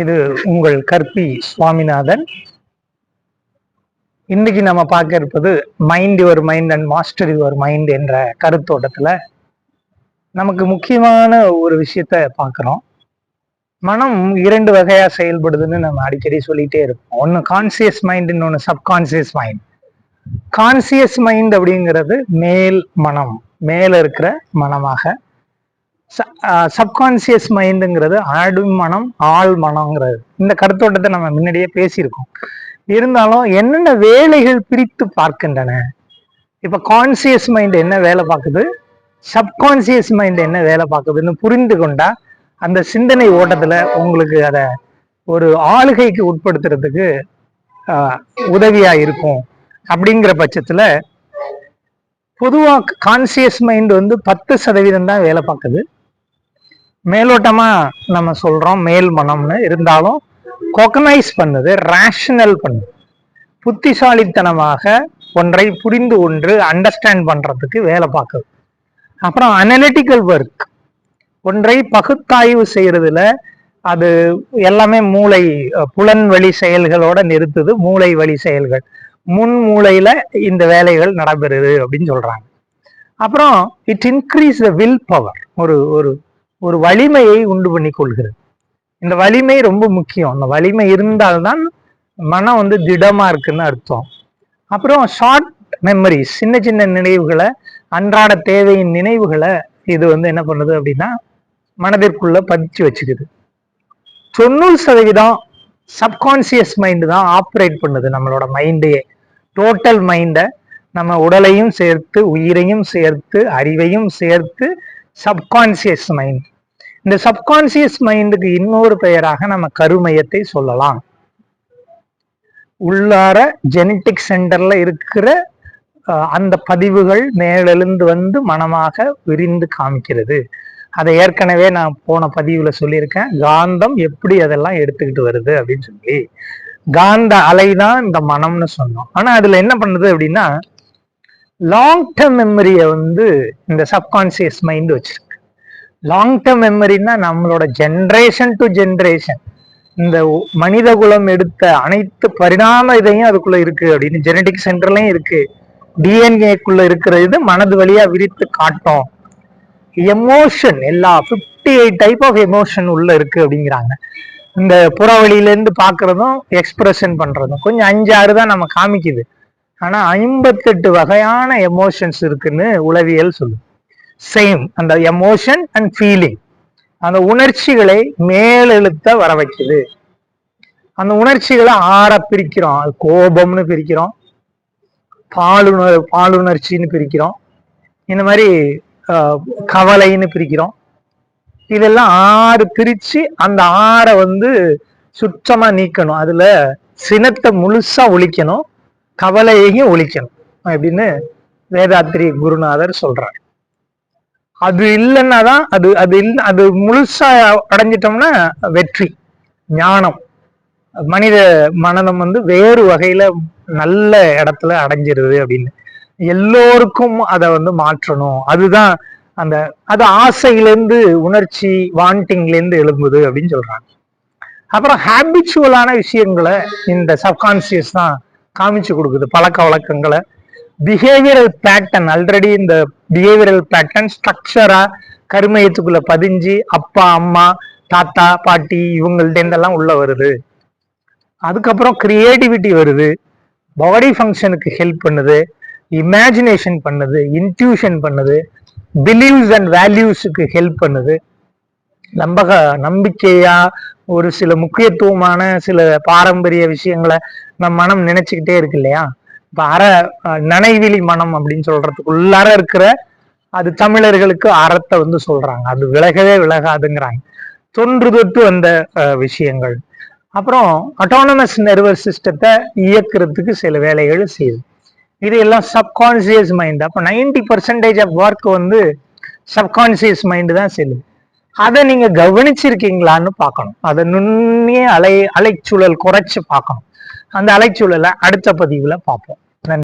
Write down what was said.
இது உங்கள் கற்பி சுவாமிநாதன். இன்னைக்கு நம்ம பார்க்க இருப்பது mind your mind and master your mind என்ற கருத்தோட்டத்தில் நமக்கு முக்கியமான ஒரு விஷயத்த பார்க்குறோம். மனம் இரண்டு வகையாக செயல்படுதுன்னு நம்ம அடிக்கடி சொல்லிட்டே இருப்போம். ஒன்று கான்சியஸ் மைண்ட் இன்னொன்று சப்கான்சியஸ் மைண்ட் கான்சியஸ் மைண்ட் அப்படிங்கிறது மேல் மனம் மேல இருக்கிற மனமாக சப்கான்சியஸ் மைண்டுங்கிறது ஆடு மனம் ஆள் மனம்ங்கிறது இந்த கருத்தோட்டத்தை நம்ம முன்னாடியே பேசியிருக்கோம். இருந்தாலும் என்னென்ன வேலைகள் பிரித்து பார்க்கின்றன? இப்ப கான்சியஸ் மைண்ட் என்ன வேலை பார்க்குது? சப்கான்சியஸ் மைண்ட் என்ன வேலை பார்க்குதுன்னு புரிந்து கொண்டா அந்த சிந்தனை ஓட்டத்துல உங்களுக்கு அதை ஒரு ஆளுகைக்கு உட்படுத்துறதுக்கு உதவியா இருக்கும். அப்படிங்கிற பட்சத்துல பொதுவாக கான்சியஸ் மைண்ட் வந்து பத்து சதவீதம் தான் வேலை பார்க்குது. மேலோட்டமா நம்ம சொல்றோம் மேல் மனம்னு. இருந்தாலும் கொக்கனைஸ் பண்ணுது ரேஷனல் பண்ணுது. புத்திசாலித்தனமாக ஒன்றை புரிந்து ஒன்று அண்டர்ஸ்டாண்ட் பண்றதுக்கு வேலை பார்க்குது. அப்புறம் அனலிட்டிக்கல் ஒர்க் ஒன்றை பகுத்தாய்வு செய்யறதுல அது எல்லாமே மூளை புலன் வழி செயல்களோட நிறுத்துது மூளை வழி செயல்கள். முன் மூளையில இந்த வேலைகள் நடைபெறுது அப்படின்னு சொல்றாங்க. அப்புறம் it increase the will power ஒரு ஒரு ஒரு வலிமையை உண்டு பண்ணி கொள்கிறது இந்த வலிமை ரொம்ப முக்கியம். அந்த வலிமை இருந்தால்தான் மனம் வந்து திடமா இருக்குன்னு அர்த்தம். அப்புறம் ஷார்ட் மெமரிஸ் சின்ன சின்ன நினைவுகளை அன்றாட தேவையின் நினைவுகளை இது வந்து என்ன பண்ணுது அப்படின்னா மனதிற்குள்ள பதிச்சு வச்சுக்குது. தொண்ணூறு சதவீதம் சப்கான்சியஸ் மைண்டு தான் ஆப்ரேட் பண்ணுது நம்மளோட மைண்டையே டோட்டல் மைண்டை நம்ம உடலையும் சேர்த்து உயிரையும் சேர்த்து அறிவையும் சேர்த்து சப்கான்சியஸ் மைண்ட் இந்த சப்கான்சியஸ் மைண்டுக்கு இன்னொரு பெயராக நம்ம கருமையத்தை சொல்லலாம். உள்ளார ஜெனட்டிக் சென்டர்ல இருக்கிற அந்த பதிவுகள் மேலெழுந்து வந்து மனமாக விரிந்து காமிக்கிறது. அதை ஏற்கனவே நான் போன பதிவுல சொல்லியிருக்கேன். காந்தம் எப்படி அதெல்லாம் எடுத்துக்கிட்டு வருது அப்படின்னு சொல்லி. காந்த அலை தான் இந்த மனம்னு சொன்னோம். ஆனா அதுல என்ன பண்ணுது அப்படின்னா லாங் டேர்ம் மெமரியை வந்து இந்த சப்கான்சியஸ் மைண்ட் வச்சிருக்கு. லாங் டேர்ம் மெமரின்னா நம்மளோட ஜென்ரேஷன் டு ஜென்ரேஷன் இந்த மனித குலம் எடுத்த அனைத்து பரிணாம இதையும் அதுக்குள்ள இருக்கு அப்படின்னு ஜெனடிக் சென்டர்லயும் இருக்கு. டிஎன்ஏக்குள்ள இருக்கிற இது மனது வழியா விரித்து காட்டும். எமோஷன் எல்லா 58 எயிட் டைப் ஆஃப் எமோஷன் உள்ள இருக்கு அப்படிங்கிறாங்க. இந்த புறவழியிலேருந்து இருந்து எக்ஸ்பிரஷன் பண்றதும் கொஞ்சம் அஞ்சு ஆறு தான் நம்ம காமிக்குது. ஆனா ஐம்பத்தெட்டு வகையான எமோஷன்ஸ் இருக்குன்னு உளவியல் சொல்லுது. சேம் அந்த எமோஷன் அண்ட் ஃபீலிங் அந்த உணர்ச்சிகளை மேலெழுத்த வர வைக்குது அந்த உணர்ச்சிகளை ஆற பிரிக்கிறோம். அது கோபம்னு பிரிக்கிறோம். பாலுணர் பாலுணர்ச்சின்னு பிரிக்கிறோம். இந்த மாதிரி கவலைன்னு பிரிக்கிறோம். இதெல்லாம் ஆறு பிரிச்சு அந்த ஆறை வந்து சுத்தமாக நீக்கணும். அதுல சினத்தை முழுசா ஒழிக்கணும். கவலையையும் ஒழிக்கணும். அப்படின்னு வேதாத்திரி குருநாதர் சொல்றார். அது இல்லைன்னா தான் அது அது இல்ல அது முழுசா அடைஞ்சிட்டோம்னா வெற்றி ஞானம். மனித மனதம் வந்து வேறு வகையில நல்ல இடத்துல அடைஞ்சிருது அப்படின்னு. எல்லோருக்கும் அதை வந்து மாற்றணும். அதுதான் அந்த அது ஆசையிலேருந்து உணர்ச்சி வாண்டிங்லேருந்து எழும்புது அப்படின்னு சொல்றாங்க. அப்புறம் ஹேபிச்சுவலான விஷயங்களை இந்த சப்கான்சியஸ் தான் காமிச்சு கொடுக்குது பழக்க வழக்கங்களை. பிஹேவியரல் பேட்டர்ன் ஆல்ரெடி இந்த பிஹேவியரல் பேட்டர்ன் ஸ்ட்ரக்சரா கருமையத்துக்குள்ள பதிஞ்சு அப்பா அம்மா தாத்தா பாட்டி இவங்கள்டேந்தெல்லாம் இருந்தெல்லாம் உள்ள வருது. அதுக்கப்புறம் கிரியேட்டிவிட்டி வருது. பாடி ஃபங்க்ஷனுக்கு ஹெல்ப் பண்ணுது. இமேஜினேஷன் பண்ணுது. இன்ட்யூஷன் பண்ணுது. பிலீவ்ஸ் அண்ட் வேல்யூஸுக்கு ஹெல்ப் பண்ணுது. நம்பக நம்பிக்கையா ஒரு சில முக்கியத்துவமான சில பாரம்பரிய விஷயங்களை நம் மனம் நினைச்சுக்கிட்டே இருக்கு இல்லையா? இப்ப அற நனைவிலி மனம் அப்படின்னு சொல்றதுக்கு உள்ளார இருக்கிற அது தமிழர்களுக்கு அறத்தை வந்து சொல்றாங்க. அது விலகவே விலகாதுங்கிறாங்க. தொன்று தொட்டு வந்த விஷயங்கள். அப்புறம் அட்டானமஸ் நர்வஸ் சிஸ்டத்தை இயக்குறதுக்கு சில வேலைகள் செய்யுது. இது எல்லாம் சப்கான்சியஸ் மைண்ட் அப்போ நைன்டி பர்சன்டேஜ் ஆஃப் ஒர்க் வந்து சப்கான்சியஸ் மைண்டு தான் செல்லுது. அதை நீங்க கவனிச்சிருக்கீங்களான்னு பார்க்கணும். அதை நுண்ணிய அலை அலைச்சூழல் குறைச்சு பார்க்கணும். அந்த அலைச்சூழலை அடுத்த பதிவுல பார்ப்போம்.